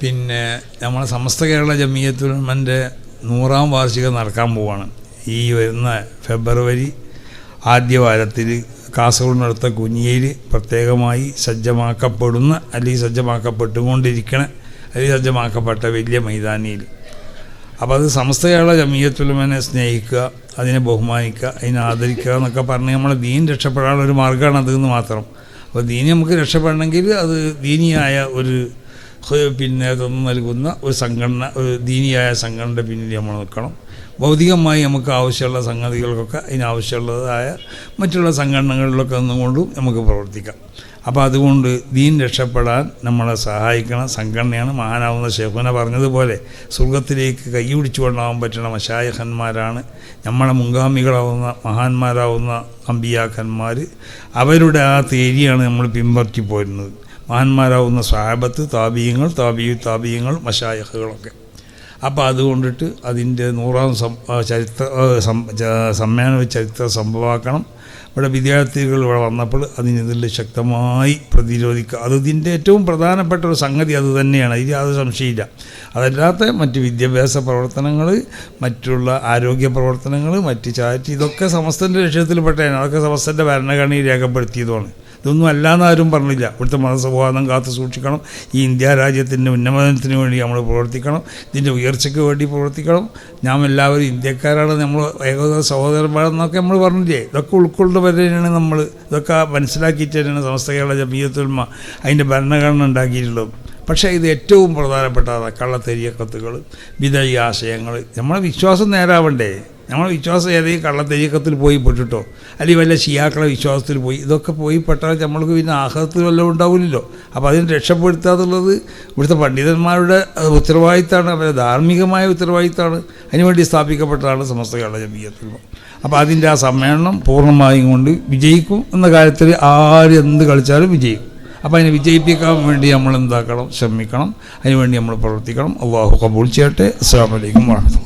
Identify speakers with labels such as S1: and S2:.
S1: പിന്നെ നമ്മളെ സമസ്ത കേരള ജമിയത്തുലമന്റെ നൂറാം വാർഷികം നടക്കാൻ പോവാണ്. ഈ വരുന്ന ഫെബ്രുവരി ആദ്യ വാരത്തിൽ കാസർഗോഡ് നടത്ത കുഞ്ഞിയിൽ പ്രത്യേകമായി സജ്ജമാക്കപ്പെടുന്ന അല്ലെങ്കിൽ സജ്ജമാക്കപ്പെട്ടുകൊണ്ടിരിക്കണ അല്ലെങ്കിൽ സജ്ജമാക്കപ്പെട്ട വലിയ മൈതാനിയിൽ അപ്പോൾ അത് സമസ്ത കേരള ജമീയത്തുലമനെ സ്നേഹിക്കുക അതിനെ ബഹുമാനിക്കുക അതിനെ ആദരിക്കുക എന്നൊക്കെ പറഞ്ഞ് നമ്മളെ ദീൻ രക്ഷപ്പെടാനുള്ള ഒരു മാർഗമാണ് അതെന്ന് മാത്രം. അപ്പോൾ ദീനി നമുക്ക് രക്ഷപ്പെടണമെങ്കിൽ അത് ദീനിയായ ഒരു പിന്നെ നൽകുന്ന ഒരു സംഘടന ഒരു ദീനിയായ സംഘടനയുടെ പിന്നിൽ നമ്മൾ നിൽക്കണം. ഭൗതികമായി നമുക്ക് ആവശ്യമുള്ള സംഗതികൾക്കൊക്കെ അതിനാവശ്യമുള്ളതായ മറ്റുള്ള സംഘടനകളിലൊക്കെ നിന്നുകൊണ്ടും നമുക്ക് പ്രവർത്തിക്കാം. അപ്പോൾ അതുകൊണ്ട് ദീൻ രക്ഷപ്പെടാൻ നമ്മളെ സഹായിക്കണ. സംഘടനയാണ് മഹാനാവുന്ന ഷെഫുന പറഞ്ഞതുപോലെ സ്വർഗത്തിലേക്ക് കൈ പിടിച്ചുകൊണ്ടാവാൻ പറ്റുന്ന മശായഹന്മാരാണ്. നമ്മളെ മുൻഗാമികളാവുന്ന മഹാന്മാരാവുന്ന അമ്പിയാക്കന്മാർ അവരുടെ ആ തേരിയാണ് നമ്മൾ പിൻപറ്റി പോരുന്നത് മഹാന്മാരാവുന്ന സാഹബത്ത് താപീയങ്ങൾ താപീയു താപീയങ്ങൾ മഷായഹകളൊക്കെ അപ്പോൾ അതുകൊണ്ടിട്ട് അതിന്റെ നൂറാം ചരിത്ര സമ്മേളന ചരിത്ര സംഭവമാക്കണം. ഇവിടെ വിദ്യാർത്ഥികൾ ഇവിടെ വന്നപ്പോൾ അതിനെതിരെ ശക്തമായി പ്രതിരോധിക്കുക അത് ഇതിന്റെ ഏറ്റവും പ്രധാനപ്പെട്ട ഒരു സംഗതി അത് തന്നെയാണ്. ഇത് അത് സംശയമില്ല. അതല്ലാത്ത മറ്റ് വിദ്യാഭ്യാസ പ്രവർത്തനങ്ങൾ മറ്റുള്ള ആരോഗ്യ പ്രവർത്തനങ്ങൾ മറ്റ് ചാറ്റ് ഇതൊക്കെ സമസ്തന്റെ ലക്ഷ്യത്തിൽപ്പെട്ടതാണ്. അതൊക്കെ സമസ്തന്റെ ഭരണഘടനയിൽ രേഖപ്പെടുത്തിയതുമാണ്. ഇതൊന്നും അല്ലാന്ന് ആരും പറഞ്ഞില്ല. ഇവിടുത്തെ മതസൗഹാർദ്ദം കാത്തു സൂക്ഷിക്കണം. ഈ ഇന്ത്യ രാജ്യത്തിന്റെ ഉന്നമനത്തിന് വേണ്ടി നമ്മൾ പ്രവർത്തിക്കണം. ഇതിന്റെ ഉയർച്ചയ്ക്ക് വേണ്ടി പ്രവർത്തിക്കണം. നാം എല്ലാവരും ഇന്ത്യക്കാരാണ്. നമ്മൾ ഏകോദര സഹോദരന്മാരെന്നൊക്കെ നമ്മൾ പറഞ്ഞില്ലേ? ഇതൊക്കെ ഉൾക്കൊള്ളുന്നവരെയാണ് നമ്മൾ. ഇതൊക്കെ മനസ്സിലാക്കിയിട്ട് തന്നെയാണ് സമസ്ത കേരള ജമീയത്തുൽമ അതിന്റെ ഭരണഘടന ഉണ്ടാക്കിയിട്ടുള്ളത്. പക്ഷേ ഇത് ഏറ്റവും പ്രധാനപ്പെട്ടതാണ് കള്ളത്തെരിയ കത്തുകൾ വിധേയ ആശയങ്ങൾ. നമ്മളെ വിശ്വാസം നേരാവണ്ടേ? നമ്മളെ വിശ്വാസം ഏതെങ്കിലും കള്ളത്തെരിയക്കത്തിൽ പോയി പെട്ടിട്ടോ? അല്ലെങ്കിൽ വല്ല ഷിയാക്കളെ വിശ്വാസത്തിൽ പോയി? ഇതൊക്കെ പോയി പെട്ടാൽ നമ്മൾക്ക് പിന്നെ ആഹത്തിൽ വല്ലതും ഉണ്ടാവില്ലല്ലോ. അപ്പോൾ അതിനെ രക്ഷപ്പെടുത്താന്നുള്ളത് ഇവിടുത്തെ പണ്ഡിതന്മാരുടെ ഉത്തരവാദിത്തമാണ് അവരുടെ ധാർമ്മികമായ ഉത്തരവാദിത്തമാണ് അതിനുവേണ്ടി സ്ഥാപിക്കപ്പെട്ടതാണ് സമസ്ത കേരള ജമീയത്തിൽ അപ്പോൾ അതിന്റെ ആ സമ്മേളനം പൂർണമായും കൊണ്ട് വിജയിക്കും എന്ന കാര്യത്തിൽ ആര് എന്ത് കളിച്ചാലും വിജയിക്കും. അപ്പോൾ അതിനെ വിജയിപ്പിക്കാൻ വേണ്ടി നമ്മൾ എന്താക്കണം? ശ്രമിക്കണം. അതിനുവേണ്ടി നമ്മൾ പ്രവർത്തിക്കണം. അള്ളാഹു കബൂൾ ചെയ്യട്ടെ. അസ്സാം വലൈക്കും വാഹമത്തുള്ള